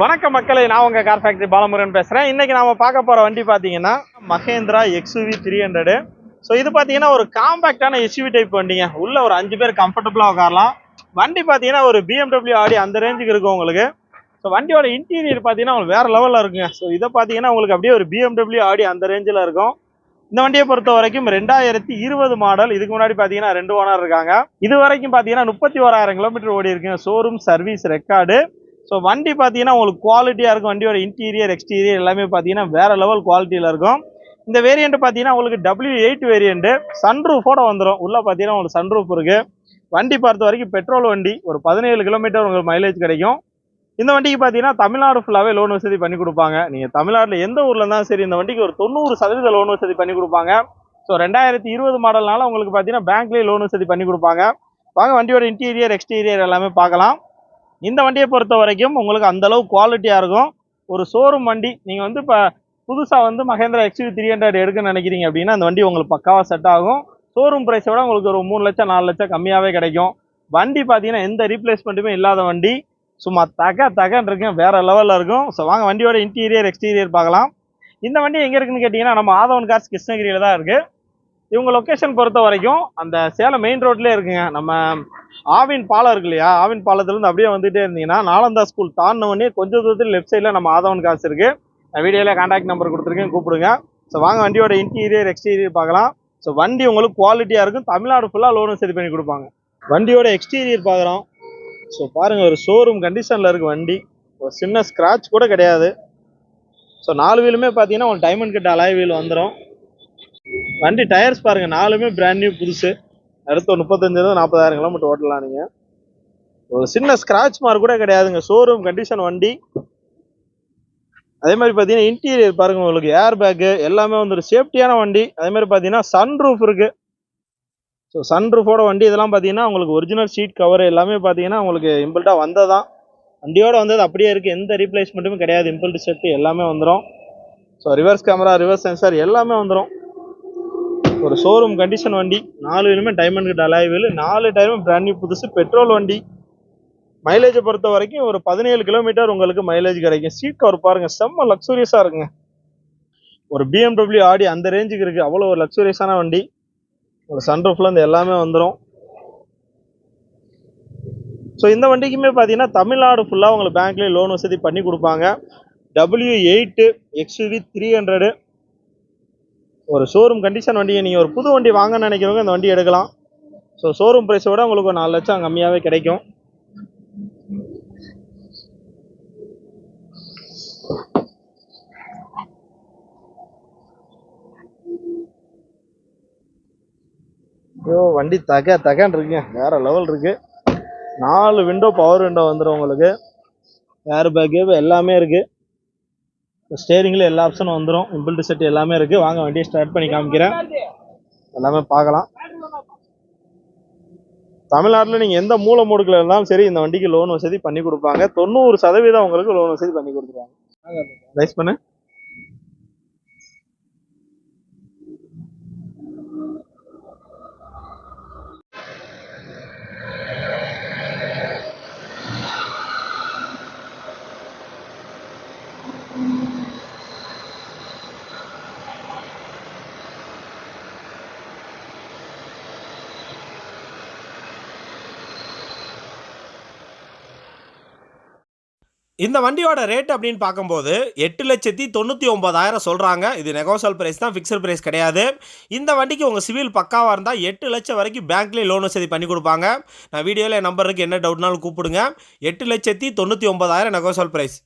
வணக்கம் மக்களை நான் உங்கள் கார் ஃபேக்ட்ரி பாலமுருகன் பேசுகிறேன் இன்றைக்கி நாம் பார்க்க போகிற வண்டி பார்த்தீங்கன்னா Mahindra XUV three hundred so இது பார்த்தீங்கன்னா ஒரு காம்பேக்டான எஸ்யூவி டைப் வண்டிங்க. உள்ளே ஒரு அஞ்சு பேர் கம்ஃபர்டபுளாக உட்காரலாம். வண்டி பார்த்தீங்கன்னா ஒரு பிஎம்டபிள்யூ ஆடி அந்த ரேஞ்சுக்கு இருக்கும் உங்களுக்கு. ஸோ வண்டியோட இன்டீரியர் பார்த்தீங்கன்னா உங்களுக்கு வேறு லெவலில் இருக்குங்க. ஸோ இதை பார்த்தீங்கன்னா உங்களுக்கு அப்படியே ஒரு பிஎம்டபிள்யூ ஆடி அந்த ரேஞ்சில் இருக்கும். இந்த வண்டியை பொறுத்த வரைக்கும் ரெண்டாயிரத்தி இருபது மாடல் இதுக்கு முன்னாடி பார்த்தீங்கன்னா ரெண்டு ஓனர் இருக்காங்க. இது வரைக்கும் பார்த்தீங்கன்னா முப்பத்தி ஓராயிரம் கிலோமீட்டர் ஓடி இருக்குங்க. ஷோரூம் சர்வீஸ் ரெக்கார்டு ஸோ வண்டி பார்த்தீங்கன்னா உங்களுக்கு குவாலிட்டியாக இருக்கும். வண்டியோட இன்டீரியர் எக்ஸ்டீரியர் எல்லாமே பார்த்தீங்கன்னா வேற லெவல் குவாலிட்டியில் இருக்கும். இந்த வேரியண்ட் பார்த்தீங்கன்னா உங்களுக்கு டபிள்யூ எயிட் வேரியண்ட்டு சன்ரூஃபோட வந்துடும் உள்ளே பார்த்தீங்கன்னா உங்களுக்கு சன்ரூஃப் இருக்குது வண்டி பொறுத்த வரைக்கும் பெட்ரோல் வண்டி ஒரு பதினேழு கிலோமீட்டர் உங்களுக்கு மைலேஜ் கிடைக்கும். இந்த வண்டிக்கு பார்த்தீங்கன்னா தமிழ்நாடு ஃபுல்லாகவே லோன் வசதி பண்ணி கொடுப்பாங்க. நீங்கள் தமிழ்நாட்டில் எந்த ஊரில் இருந்தாலும் சரி இந்த வண்டிக்கு ஒரு தொண்ணூறு சதவீத லோன் வசதி பண்ணி கொடுப்பாங்க. ஸோ ரெண்டாயிரத்தி இருபது மாடல்னால உங்களுக்கு பார்த்தீங்கன்னா பேங்க்லேயே லோன் வசதி பண்ணி கொடுப்பாங்க. வாங்க வண்டியோட இன்டீரியர் எக்ஸ்டீரியர் எல்லாமே பார்க்கலாம். இந்த வண்டியை பொறுத்த வரைக்கும் உங்களுக்கு அந்தளவு குவாலிட்டியாக இருக்கும். ஒரு ஷோரூம் வண்டி நீங்கள் வந்து இப்போ புதுசாக வந்து மகேந்திரா எக்ஸ்யூ த்ரீ ஹண்ட்ரட் எடுக்குன்னு நினைக்கிறீங்க அப்படின்னா அந்த வண்டி உங்களுக்கு பக்காவாக செட் ஆகும். ஷோரூம் ப்ரைஸை விட உங்களுக்கு ஒரு மூணு லட்சம் நாலு லட்சம் கம்மியாகவே கிடைக்கும். வண்டி பார்த்தீங்கன்னா எந்த ரீப்ளேஸ்மெண்ட்டுமே இல்லாத வண்டி. சும்மா தக தகன்னு இருக்கும் வேறு லெவலில் இருக்கும். ஸோ வாங்க வண்டியோட இன்டீரியர் எக்ஸ்டீரியர் பார்க்கலாம். இந்த வண்டி எங்கே இருக்குன்னு கேட்டிங்கன்னா நம்ம ஆதவன் கார்ஸ் கிருஷ்ணகிரியில் தான் இருக்குது இவங்க லொக்கேஷன் பொறுத்த வரைக்கும் அந்த சேலம் மெயின் ரோட்லேயே இருக்குங்க. நம்ம ஆவின் பாலம் இருக்கு இல்லையா? ஆவின் பாலத்துலேருந்து அப்படியே வந்துட்டே இருந்தீங்கன்னா நாலந்தா ஸ்கூல் தாண்டினவொடனே கொஞ்சம் தூரத்தில் லெஃப்ட் சைடில் நம்ம ஆதவன் காசு இருக்குது நான் வீடியோவில் கான்டாக்ட் நம்பர் கொடுத்துருக்கேன் கூப்பிடுங்க. ஸோ வாங்க வண்டியோட இன்டீரியர் எக்ஸ்டீரியர் பார்க்கலாம். ஸோ வண்டி உங்களுக்கு குவாலிட்டியாக இருக்கும். தமிழ்நாடு ஃபுல்லாக லோனும் சரி பண்ணி கொடுப்பாங்க. வண்டியோட எக்ஸ்டீரியர் பார்க்குறோம். ஸோ பாருங்கள் ஒரு ஷோரூம் கண்டிஷனில் இருக்குது வண்டி. ஒரு சின்ன ஸ்க்ராட்ச் கூட கிடையாது. ஸோ நாலு வீலுமே பார்த்தீங்கன்னா உங்களுக்கு டைமண்ட் கட் அலாய் வீல் வந்துடும் வண்டி டயர்ஸ் பாருங்கள் நாலுமே பிராண்ட் நியூ புதுசு. அடுத்த முப்பத்தஞ்சிலிருந்து நாற்பதாயிரம் கிலோமீட்டர் ஓட்டலாம் நீங்கள் ஒரு சின்ன ஸ்க்ராட்ச் மார்க் கூட கிடையாதுங்க. ஷோரூம் கண்டிஷன் வண்டி. அதே மாதிரி பார்த்தீங்கன்னா இன்டீரியர் பாருங்க உங்களுக்கு ஏர் பேக்கு எல்லாமே வந்து ஒரு சேஃப்டியான வண்டி. அதே மாதிரி பார்த்தீங்கன்னா சன் ரூஃப் இருக்கு. ஸோ சன் ரூஃபோட வண்டி இதெல்லாம் பார்த்தீங்கன்னா உங்களுக்கு ஒரிஜினல் சீட் கவர் எல்லாமே பார்த்தீங்கன்னா உங்களுக்கு இம்பிள்டாக வந்ததான் வண்டியோட வந்தது அப்படியே இருக்குது எந்த ரீப்ளேஸ்மெண்ட்டுமே கிடையாது. இம்பிள்ட் செட்டு எல்லாமே வந்துடும் so reverse camera reverse sensor எல்லாமே வந்துடும் ஒரு ஷோரூம் கண்டிஷன் வண்டி நாலு வீலுமே டைமண்ட் கிட்ட வீல் நாலு டயரும் பிராண்ட் நியூ புதுசு பெட்ரோல் வண்டி. மைலேஜை பொறுத்த வரைக்கும் ஒரு பதினேழு கிலோமீட்டர் உங்களுக்கு மைலேஜ் கிடைக்கும். சீட் கவர் பாருங்கள் செம்ம லக்ஸூரியஸாக இருக்குங்க. ஒரு பிஎம்டபிள்யூ ஆடி அந்த ரேஞ்சுக்கு இருக்குது அவ்வளோ ஒரு லக்ஸூரியஸான வண்டி. ஒரு சன்ரூஃப்லேருந்து எல்லாமே வந்துடும் ஸோ இந்த வண்டிக்குமே பார்த்தீங்கன்னா தமிழ்நாடு ஃபுல்லாக உங்களுக்கு பேங்க்லேயே லோன் வசதி பண்ணி கொடுப்பாங்க. W eight XUV three hundred ஒரு ஷோரூம் கண்டிஷன் வண்டியை நீங்கள் ஒரு புது வண்டி வாங்கன்னு நினைக்கிறவங்க இந்த வண்டி எடுக்கலாம். ஸோ ஷோரூம் ப்ரைஸை விட உங்களுக்கு ஒரு நாலு லட்சம் கம்மியாகவே கிடைக்கும். ஐயோ வண்டி தக தகன்னு இருக்குங்க. வேறு லெவல் இருக்குது நாலு விண்டோ பவர் விண்டோ வந்துடும் உங்களுக்கு. ஏர் பேக்கு எல்லாமே இருக்குது ஸ்டேரிங்கில் எல்லா ஆப்ஷனும் வந்துடும் இம்பிள்டு செட் எல்லாமே இருக்கு. வாங்க வண்டியை ஸ்டார்ட் பண்ணி காமிக்கிறேன். எல்லாமே பார்க்கலாம். தமிழ்நாட்டில் நீங்கள் எந்த மூல மூடுக்கில் இருந்தாலும் சரி இந்த வண்டிக்கு லோன் வசதி பண்ணி கொடுப்பாங்க. தொண்ணூறு சதவீதம் உங்களுக்கு லோன் வசதி பண்ணி கொடுத்துருவாங்க. ரைஸ் பண்ணு. இந்த வண்டியோட ரேட் அப்படின்னு பார்க்கும்போது எட்டு லட்சத்தி தொண்ணூற்றி ஒம்பதாயிரம் சொல்கிறாங்க இது நெகோசல் ப்ரைஸ் தான் ஃபிக்ஸட் ப்ரைஸ் கிடையாது. இந்த வண்டிக்கு உங்கள் சிவில் பக்காவாக இருந்தால் எட்டு லட்சம் வரைக்கும் பேங்க்லேயே லோன் வசதி பண்ணி கொடுப்பாங்க. நான் வீடியோவில் என் நம்பருக்கு என்ன டவுட்னாலும் கூப்பிடுங்க. எட்டு லட்சத்தி தொண்ணூற்றி ஒம்பதாயிரம் நெகோசல் ப்ரைஸ்